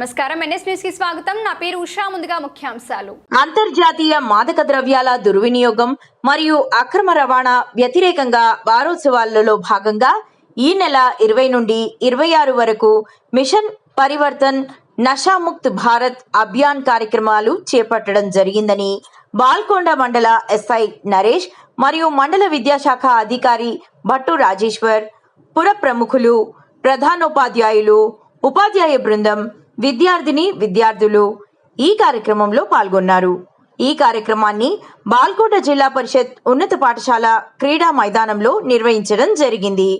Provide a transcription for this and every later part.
నమస్కారం. ఎన్ఎస్ న్యూస్కి స్వాగతం. నా పేరు ఉషా. ముందుగా ముఖ్యాంశాలు. అంతర్జాతీయ మాదక ద్రవ్యాల దుర్వినియోగం మరియు అక్రమ రవాణా వ్యతిరేకంగా వారోత్సవాలలో భాగంగా ఈ నెల ఇరవై నుండి ఇరవై ఆరు వరకు మిషన్ పరివర్తన్ నషాముక్త్ భారత్ అభియాన్ కార్యక్రమాలు చేపట్టడం జరిగిందని బాల్కొండ మండల ఎస్ఐ నరేష్ మరియు మండల విద్యాశాఖ అధికారి భట్టు రాజేశ్వర్ పుర ప్రముఖులు ప్రధానోపాధ్యాయులు ఉపాధ్యాయ బృందం విద్యార్థిని విద్యార్థులు ఈ కార్యక్రమంలో పాల్గొన్నారు. ఈ కార్యక్రమాన్ని బాల్కోట జిల్లా పరిషత్ ఉన్నత పాఠశాల క్రీడా మైదానంలో నిర్వహించడం జరిగింది.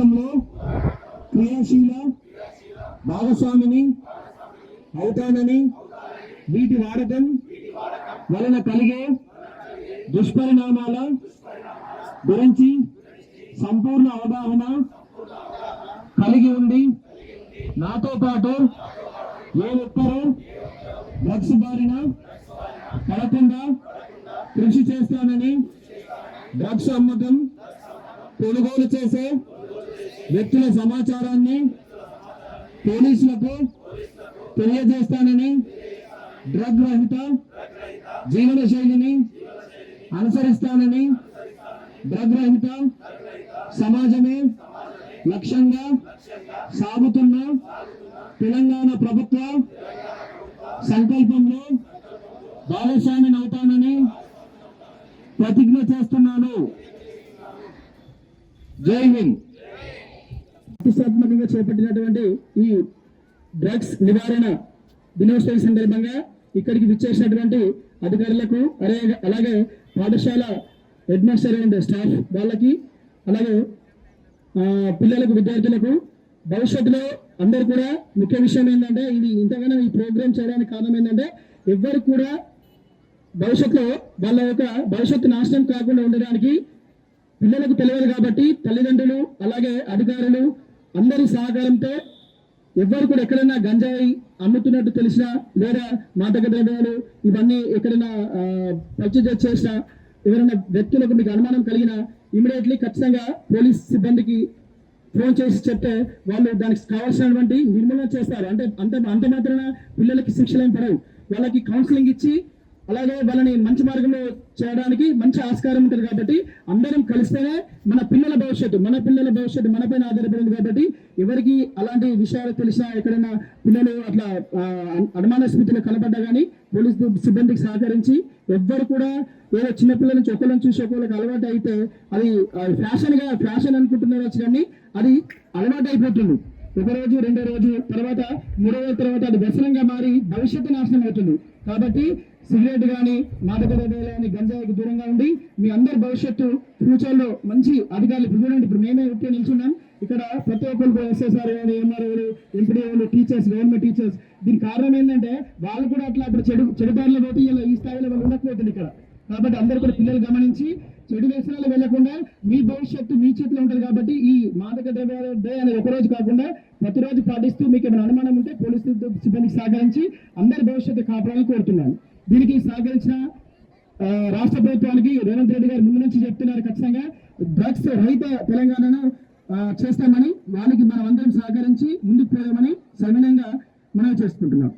జీవితంలో క్రియాశీల భాగస్వామిని అవుతానని వీటి వాడకం వలన కలిగే దుష్పరిణామాల గురించి సంపూర్ణ అవగాహన కలిగి ఉండి నాతో పాటు ఏ ఒక్కరూ డ్రగ్స్ బారిన పడకుండా కృషి చేస్తానని డ్రగ్స్ అమ్మకం కొనుగోలు చేసే వ్యక్తుల సమాచారాన్ని పోలీసులకు తెలియజేస్తానని డ్రగ్ రహిత జీవన శైలిని అనుసరిస్తానని డ్రగ్ రహిత సమాజమే లక్ష్యంగా సాగుతున్న తెలంగాణ ప్రభుత్వ సంకల్పంలో భాగస్వామిని అవుతానని ప్రతిజ్ఞ చేస్తున్నాను. జై హింద్. ప్రతిష్టాత్మకంగా చేపట్టినటువంటి ఈ డ్రగ్స్ నివారణ దినోత్సవం సందర్భంగా ఇక్కడికి విచ్చేసినటువంటి అధికారులకు అలాగే అలాగే పాఠశాల హెడ్మాస్టర్ అండ్ స్టాఫ్ వాళ్ళకి అలాగే పిల్లలకు విద్యార్థులకు భవిష్యత్తులో అందరు కూడా ముఖ్య విషయం ఏంటంటే ఇది ఇంతగానో ఈ ప్రోగ్రామ్ చేయడానికి కారణం ఏంటంటే ఎవ్వరు కూడా భవిష్యత్తులో వాళ్ళ యొక్క భవిష్యత్తు నాశనం కాకుండా ఉండడానికి పిల్లలకు తెలియదు కాబట్టి తల్లిదండ్రులు అలాగే అధికారులు అందరి సహకారంతో ఎవ్వరు కూడా ఎక్కడైనా గంజాయి అమ్ముతున్నట్టు తెలిసినా లేదా మాదక ద్రవ్యాలు ఇవన్నీ ఎక్కడైనా పర్చేజ్ చేసినా ఎవరైనా వ్యక్తులకు మీకు అనుమానం కలిగినా ఇమీడియట్లీ ఖచ్చితంగా పోలీస్ సిబ్బందికి ఫోన్ చేసి చెప్తే వాళ్ళు దానికి కావాల్సినటువంటి నిర్మూలన చేస్తారు. అంటే అంత అంత మాత్రాన పిల్లలకి శిక్షలు ఏం పడవు. వాళ్ళకి కౌన్సిలింగ్ ఇచ్చి అలాగే వాళ్ళని మంచి మార్గంలో చేయడానికి మంచి ఆస్కారం ఉంటుంది కాబట్టి అందరం కలిస్తేనే మన పిల్లల భవిష్యత్తు మన పిల్లల భవిష్యత్తు మనపైన ఆధారపడింది కాబట్టి ఎవరికి అలాంటి విషయాలు తెలిసినా ఎక్కడైనా పిల్లలు అట్లా అనుమాన స్థితిలో కనబడ్డా కానీ పోలీస్ సిబ్బందికి సహకరించి ఎవ్వరు కూడా ఏదో చిన్నపిల్లల నుంచి ఒకళ్ళని చూసి ఒకళ్ళకి అలవాటు అయితే అది ఫ్యాషన్గా ఫ్యాషన్ అనుకుంటున్నారు కానీ అది అలవాటు అయిపోతుంది ఒక రోజు రెండో రోజు తర్వాత మూడో రోజు తర్వాత అది వ్యసనంగా మారి భవిష్యత్తు నాశనం అవుతుంది. కాబట్టి సిగరెట్ కానీ మాదక ద్రవ్యాలు కానీ గంజాయికి దూరంగా ఉండి మీ అందరి భవిష్యత్తు ఫ్యూచర్లో మంచి అధికారులు ఇప్పుడు చూడండి ఇప్పుడు మేమే ఉంటే నిల్చున్నాం. ఇక్కడ ప్రతి ఒక్కరు ఎస్ఎస్ఆర్ కానీ ఎంఆర్ఓలు ఎంపీడీఓలు టీచర్స్ గవర్నమెంట్ టీచర్స్ దీనికి కారణం ఏంటంటే వాళ్ళు కూడా అట్లా ఇప్పుడు చెడు చెడు పోతే ఇలా ఈ స్థాయిలో వాళ్ళు ఉండకపోతుంది ఇక్కడ. కాబట్టి అందరూ కూడా పిల్లలు గమనించి చెడు వ్యసనాలు వెళ్ళకుండా మీ భవిష్యత్తు మీ చేతిలో ఉంటుంది కాబట్టి ఈ మాదక ద్రవ్యాల డే అనేది ఒక రోజు కాకుండా ప్రతిరోజు పాటిస్తూ మీకు ఏమైనా అనుమానం ఉంటే పోలీసు సిబ్బందికి సహకరించి అందరి భవిష్యత్తు కాపాడాలని కోరుతున్నాను. దీనికి సహకరించిన ఆ, రాష్ట్ర ప్రభుత్వానికి రేవంత్ రెడ్డి గారు ముందు నుంచి చెప్తున్నారు ఖచ్చితంగా. డ్రగ్స్ రహిత తెలంగాణను చేస్తామని వాళ్ళకి మనం అందరం సహకరించి ముందుకు పోదామని సవినయంగా మనం చేసుకుంటున్నాం.